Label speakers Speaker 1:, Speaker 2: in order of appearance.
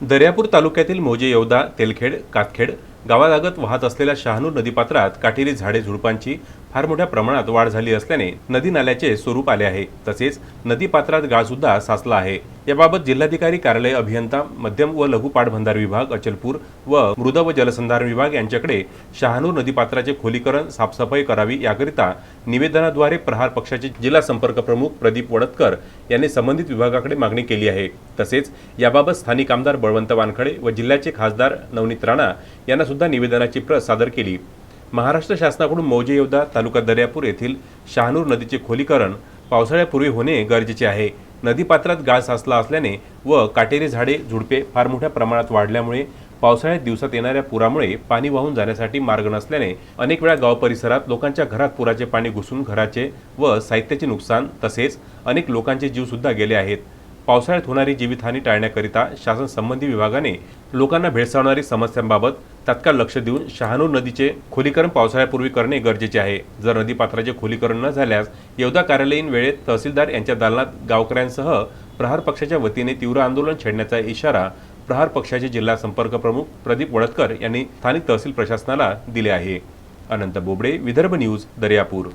Speaker 1: दर्यापूर तालुक्यातील मोजे येवदा तेलखेड कातखेड गावालागत वाहत असलेल्या शहानूर नदीपात्रात काटेरी झाडे झुडपांची फार मोठ्या प्रमाणात वाढ झाली असल्याने नदी नाल्याचे स्वरूप आले आहे. तसेच नदीपात्रात गाळसुद्धा साचला आहे. याबाबत जिल्हाधिकारी कार्यालय अभियंता मध्यम व लघु पाटबंधार विभाग अचलपूर व मृद व जलसंधारण विभाग यांच्याकडे शहानूर नदीपात्राचे खोलीकरण साफसफाई करावी याकरिता निवेदनाद्वारे प्रहार पक्षाचे जिल्हा संपर्क प्रमुख प्रदीप वडतकर यांनी संबंधित विभागाकडे मागणी केली आहे. तसेच याबाबत स्थानिक आमदार बळवंत वानखडे व जिल्ह्याचे खासदार नवनीत राणा यांना सुद्धा निवेदनाची प्रत सादर केली. महाराष्ट्र शासनाकडून मौजे योद्धा तालुका दर्यापूर येथील शहानूर नदीचे खोलीकरण पावसाळ्यापूर्वी होणे गरजेचे आहे. नदीपात्रात गाळ साचला असल्याने व काटेरी झाडे झुडपे फार मोठ्या प्रमाणात वाढल्यामुळे पावसाळ्यात दिवसात येणाऱ्या पुरामुळे पाणी वाहून जाण्यासाठी मार्ग नसल्याने अनेक वेळा गाव परिसरात लोकांच्या घरात पुराचे पाणी घुसून घराचे व साहित्याचे नुकसान तसेच अनेक लोकांचे जीवसुद्धा गेले आहेत. पावसाळ्यात होणारी जीवितहानी टाळण्याकरिता शासन संबंधी विभागाने लोकांना भेडसावणारी समस्यांबाबत तात्काळ लक्ष देऊन शहानूर नदीचे खोलीकरण पावसाळ्यापूर्वी करणे गरजेचे आहे. जर नदीपात्राचे खोलीकरण न झाल्यास येवदा कार्यालयीन वेळेत तहसीलदार यांच्या दालनात गावकऱ्यांसह प्रहार पक्षाच्या वतीने तीव्र आंदोलन छेडण्याचा इशारा प्रहार पक्षाचे जिल्हा संपर्क प्रमुख प्रदीप वडतकर यांनी स्थानिक तहसील प्रशासनाला दिले आहे. अनंत बोबडे विदर्भ न्यूज दर्यापूर.